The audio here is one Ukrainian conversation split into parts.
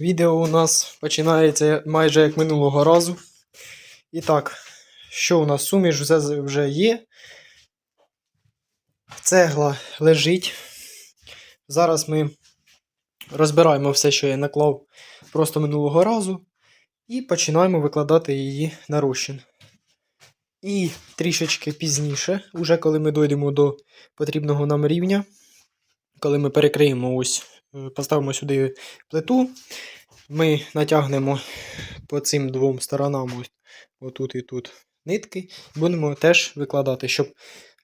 Відео у нас починається майже як минулого разу. І так, що у нас суміш вже, вже є. Цегла лежить. Зараз ми розбираємо все, що я наклав просто минулого разу. І починаємо викладати її на розчин. І трішечки пізніше, уже коли ми дійдемо до потрібного нам рівня, коли ми перекриємо ось, поставимо сюди плиту, ми натягнемо по цим двом сторонам, ось, отут і тут, нитки, будемо теж викладати, щоб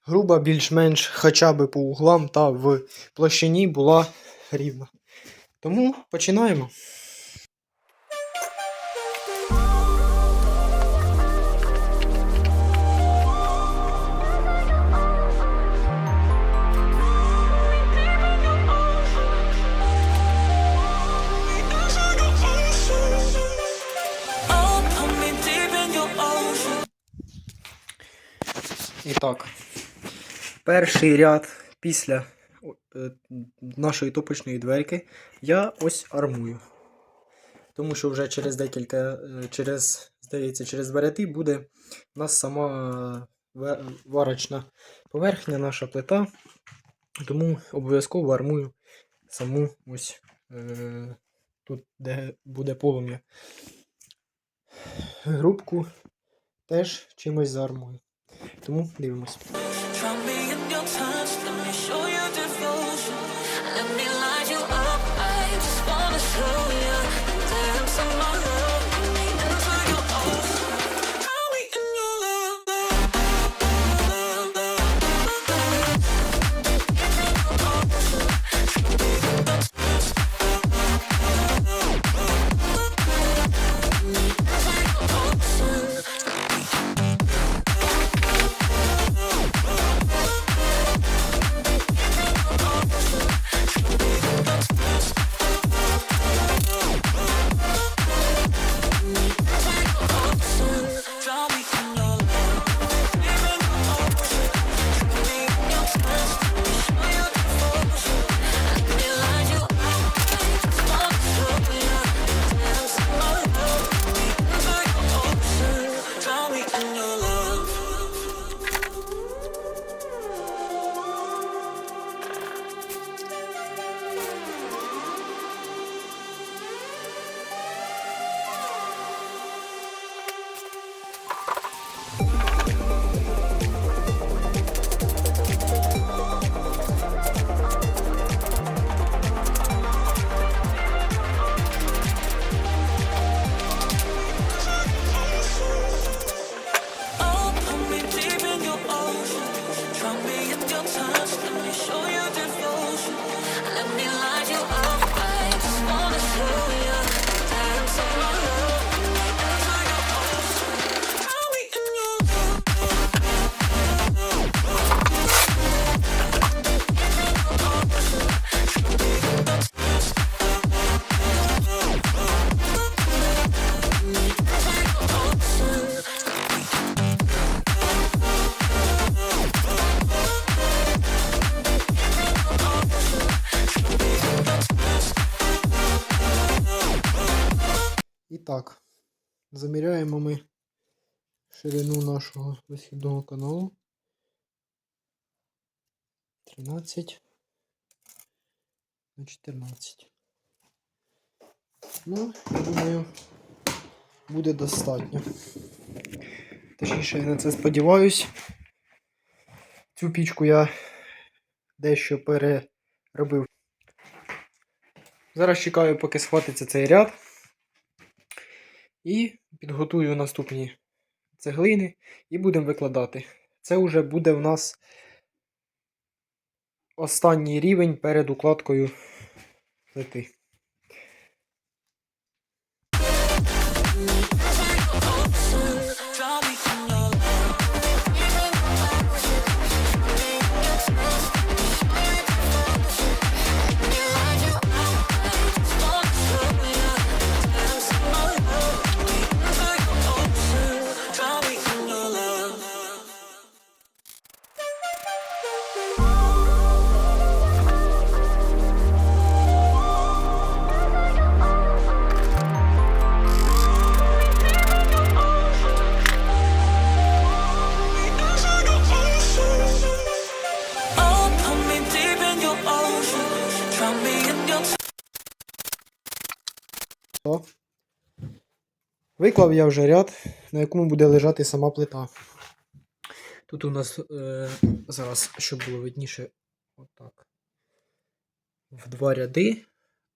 груба більш-менш хоча б по углам та в площині була рівна. Тому починаємо. І так, перший ряд після е, нашої топочної дверки я ось армую. Тому що вже через декілька, е, через, здається, через ряди буде у нас сама е, варочна поверхня, наша плита. Тому обов'язково армую саму ось е, тут, де буде полум'я. Грубку теж чимось заармую. Тому дивимось. Так, заміряємо ми ширину нашого висхідного каналу. 13 на 14. Ну, я думаю, буде достатньо. Точніше, я на це сподіваюсь. Цю пічку я дещо переробив. Зараз чекаю, поки схватиться цей ряд. І підготую наступні цеглини і будемо викладати. Це вже буде в нас останній рівень перед укладкою плити. Виклав я вже ряд, на якому буде лежати сама плита. Тут у нас е, зараз, щоб було видніше, отак. В два ряди,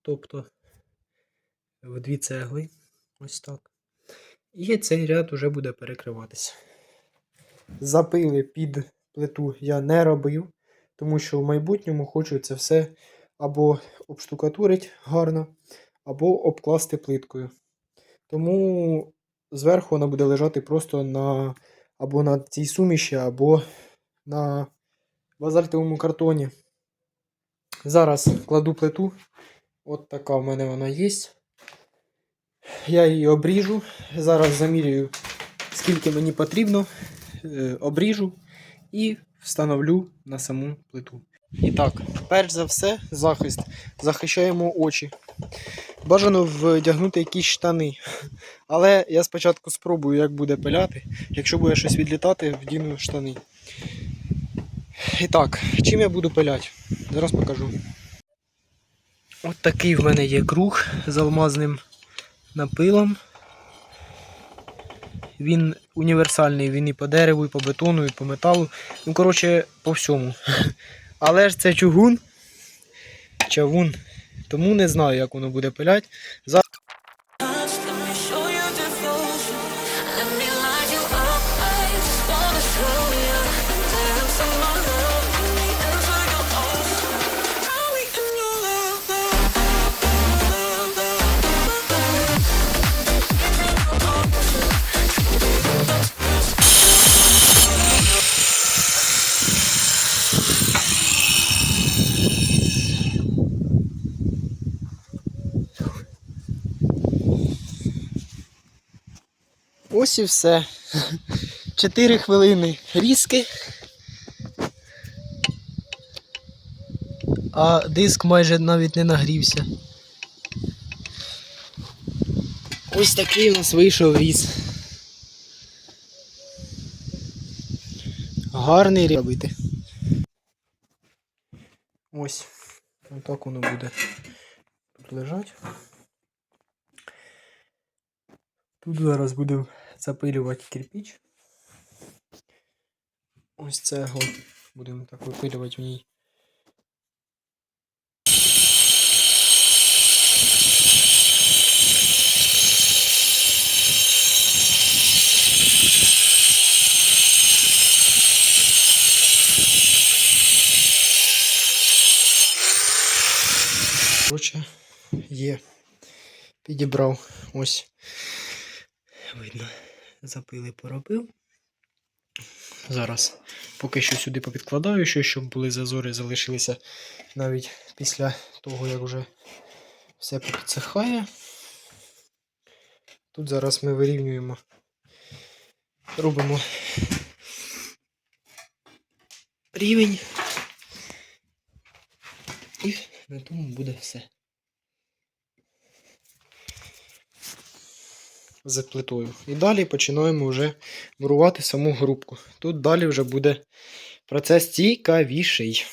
тобто в дві цегли. Ось так. І цей ряд уже буде перекриватися. Запили під плиту я не робив, тому що в майбутньому хочу це все або обштукатурити гарно, або обкласти плиткою. Тому зверху вона буде лежати просто на або на цій суміші, або на базальтовому картоні. Зараз кладу плиту. От така в мене вона є. Я її обріжу. Зараз замірюю, скільки мені потрібно. Е, Обріжу і встановлю на саму плиту. І так, перш за все, захист. Захищаємо очі. Бажано вдягнути якісь штани. Але я спочатку спробую, як буде пиляти. Якщо буде щось відлітати, вдіну штани. І так, чим я буду пиляти? Зараз покажу. От такий в мене є круг з алмазним напилом. Він універсальний, він і по дереву, і по бетону, і по металу. Ну, коротше, по всьому. Але ж це чугун, чавун. Тому не знаю, як воно буде пилять. Ось і все. Чотири хвилини різки. А диск майже навіть не нагрівся. Ось такий у нас вийшов різ. Гарний різ робити. Ось. Отак воно буде тут лежать. Тут зараз будемо запилювати кирпич. Ось цеглу. Будемо так випилювати в ній. Короче, є. Підібрав ось. Видно, запили поробив. Зараз поки що сюди попідкладаю, що, щоб були зазори, залишилися навіть після того, як вже все підсихає. Тут зараз ми вирівнюємо, робимо рівень. І на тому буде все. З плитою. І далі починаємо вже мурувати саму грубку. Тут далі вже буде процес цікавіший.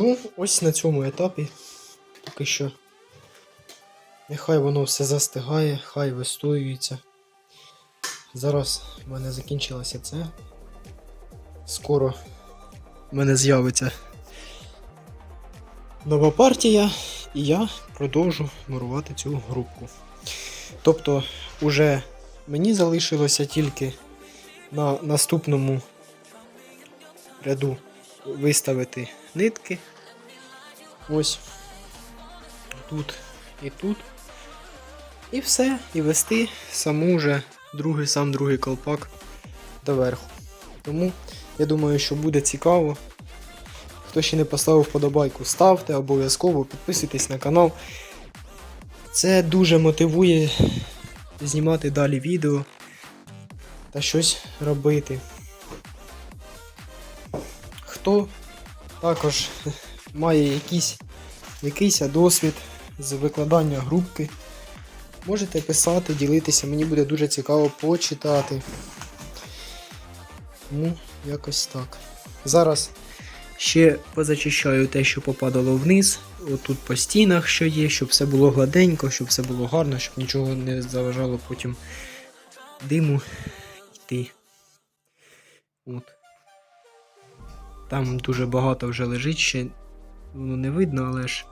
Ну, ось на цьому етапі поки що. Нехай воно все застигає, хай вистоюється. Зараз в мене закінчилося це. Скоро в мене з'явиться нова партія, і я продовжу мурувати цю групку. Тобто, уже мені залишилося тільки на наступному ряду виставити нитки. Ось тут і тут. І все, і вести саму вже другий, сам другий колпак доверху. Тому я думаю, що буде цікаво. Хто ще не поставив вподобайку, ставте обов'язково, підписуйтесь на канал. Це дуже мотивує знімати далі відео та щось робити. Хто також має якийсь, якийсь досвід з викладання групки, можете писати, ділитися, мені буде дуже цікаво почитати. Тому якось так. Зараз ще позачищаю те, що попадало вниз, отут по стінах, що є, щоб все було гладенько, щоб все було гарно, щоб нічого не заважало потім диму йти. От. Там дуже багато вже лежить, ще воно не видно, але ж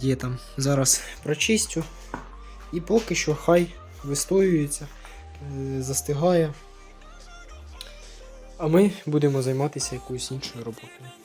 є там. Зараз прочистю. І поки що хай вистоюється, е, застигає. А ми будемо займатися якоюсь іншою роботою.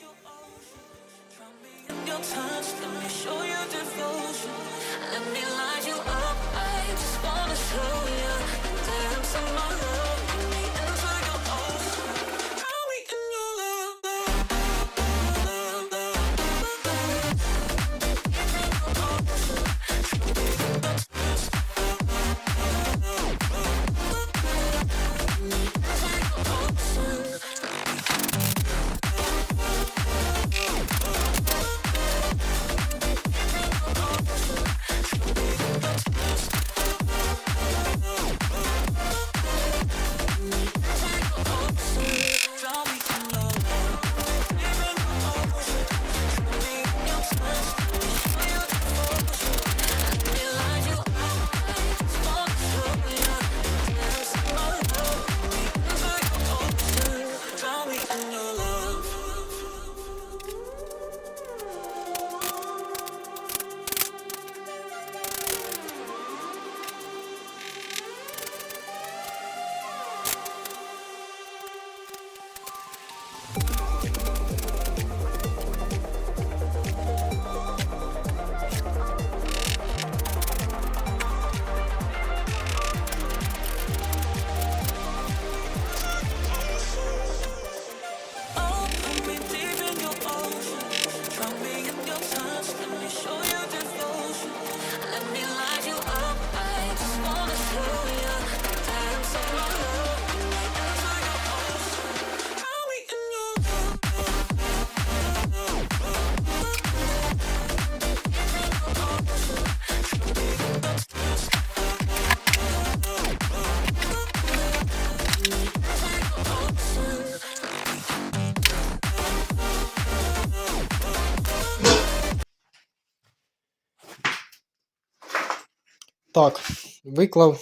Так, виклав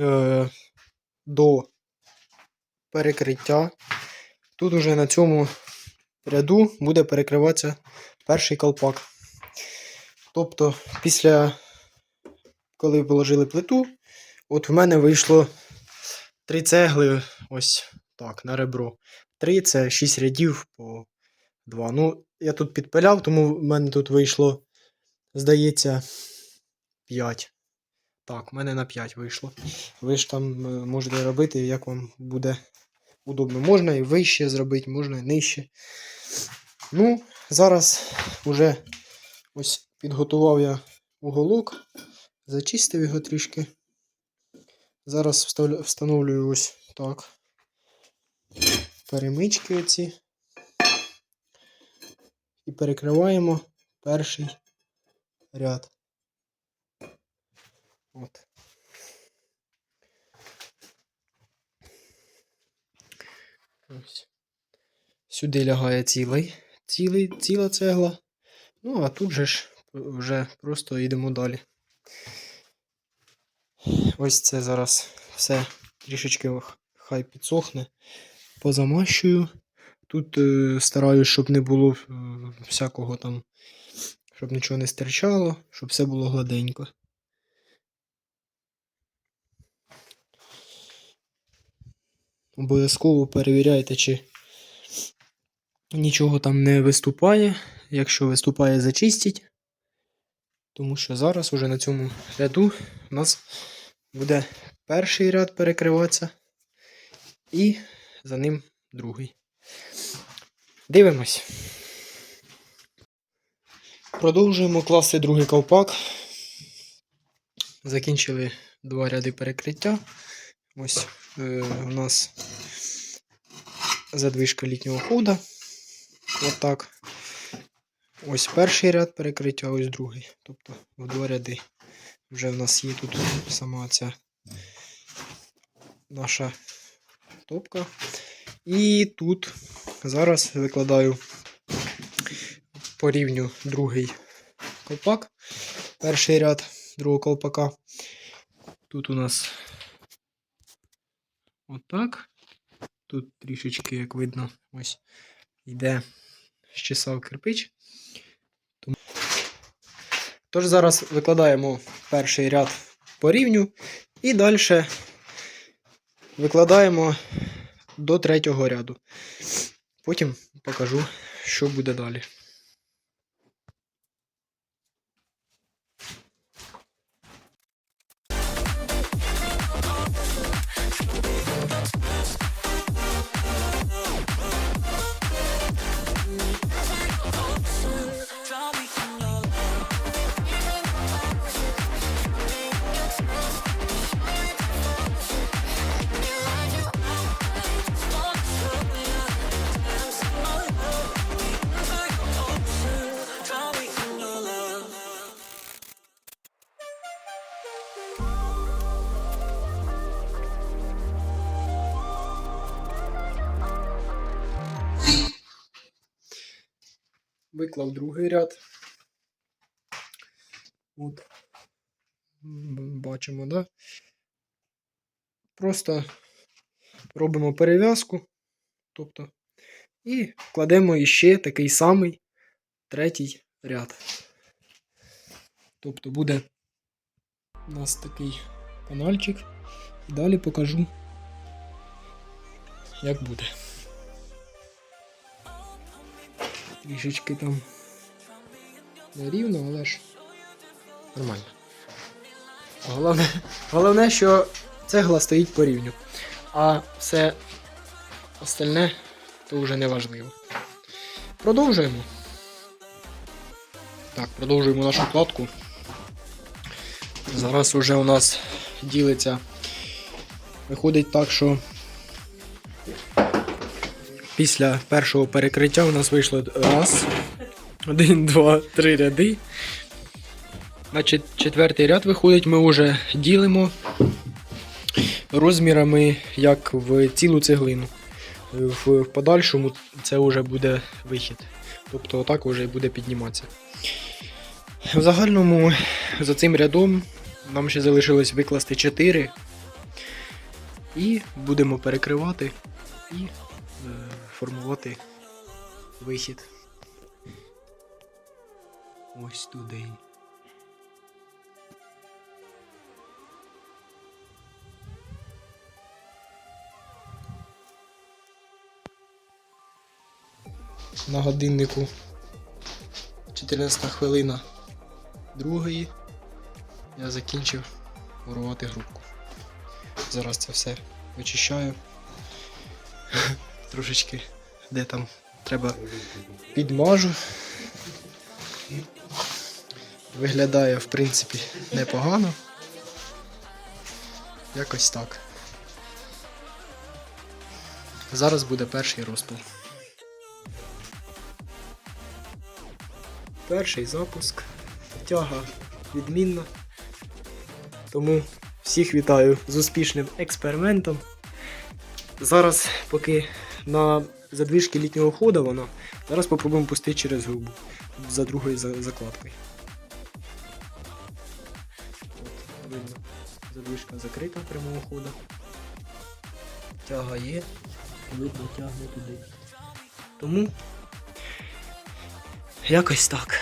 е, до перекриття. Тут уже на цьому ряду буде перекриватися перший колпак. Тобто, після, коли положили плиту, от в мене вийшло три цегли ось так, на ребро. Три це 6 рядів по 2. Ну, я тут підпиляв, тому в мене тут вийшло, здається, 5. Так, в мене на 5 вийшло. Ви ж там е, можете робити, як вам буде удобно. Можна і вище зробити, можна і нижче. Ну, зараз уже ось підготував я уголок, зачистив його трішки. Зараз встановлюю ось так. Перемички оці. І перекриваємо перший ряд. От. Ось. Сюди лягає цілий, цілий, ціла цегла. Ну, а тут же ж вже просто йдемо далі. Ось це зараз все трішечки хай підсохне. Позамащую. Тут е, стараюсь, щоб не було е, всякого там, щоб нічого не стирчало, щоб все було гладенько. Обов'язково перевіряйте, чи нічого там не виступає. Якщо виступає, зачистіть. Тому що зараз уже на цьому ряду у нас буде перший ряд перекриватися, і за ним другий. Дивимось. Продовжуємо класти другий ковпак. Закінчили два ряди перекриття. Ось у нас задвижка літнього хода. Отак. Ось перший ряд перекриття, ось другий. Тобто в два ряди. Вже в нас є тут сама ця наша топка. І тут зараз викладаю по рівню другий колпак. Перший ряд другого колпака. Тут у нас отак. Тут трішечки, як видно, ось йде щесав кирпич. Тож зараз викладаємо перший ряд по рівню і далі викладаємо до третього ряду. Потім покажу, що буде далі. Виклав другий ряд. От. Бачимо, да? Просто робимо перев'язку. Тобто, і кладемо іще такий самий третій ряд. Тобто буде у нас такий канальчик. І далі покажу, як буде. Трішечки там нерівно, але ж нормально. Головне, головне, що цегла стоїть по рівню, а все остальне то вже не важливо. Продовжуємо. Так, продовжуємо нашу кладку. Зараз уже у нас ділиться. Виходить так, що після першого перекриття у нас вийшло раз, один, два, три ряди. На четвертий ряд виходить, ми вже ділимо розмірами як в цілу цеглину. В, подальшому це вже буде вихід. Тобто отак вже і буде підніматися. В загальному за цим рядом нам ще залишилось викласти 4. І будемо перекривати і е, формувати вихід. Ось туди. На годиннику 14 хвилина другої. Я закінчив мурувати грубку. Зараз це все вичищаю. Трошечки де там треба підмажу. Виглядає, в принципі, непогано. Якось так. Зараз буде перший розпил. Перший запуск. Тяга відмінна. Тому всіх вітаю з успішним експериментом. Зараз, поки на задвижки літнього хода вона. Зараз попробуємо пустити через грубу. За другою закладкою. Видно. Задвижка закрита прямого хода. Тяга є. Видно, тягне туди. Тому якось так.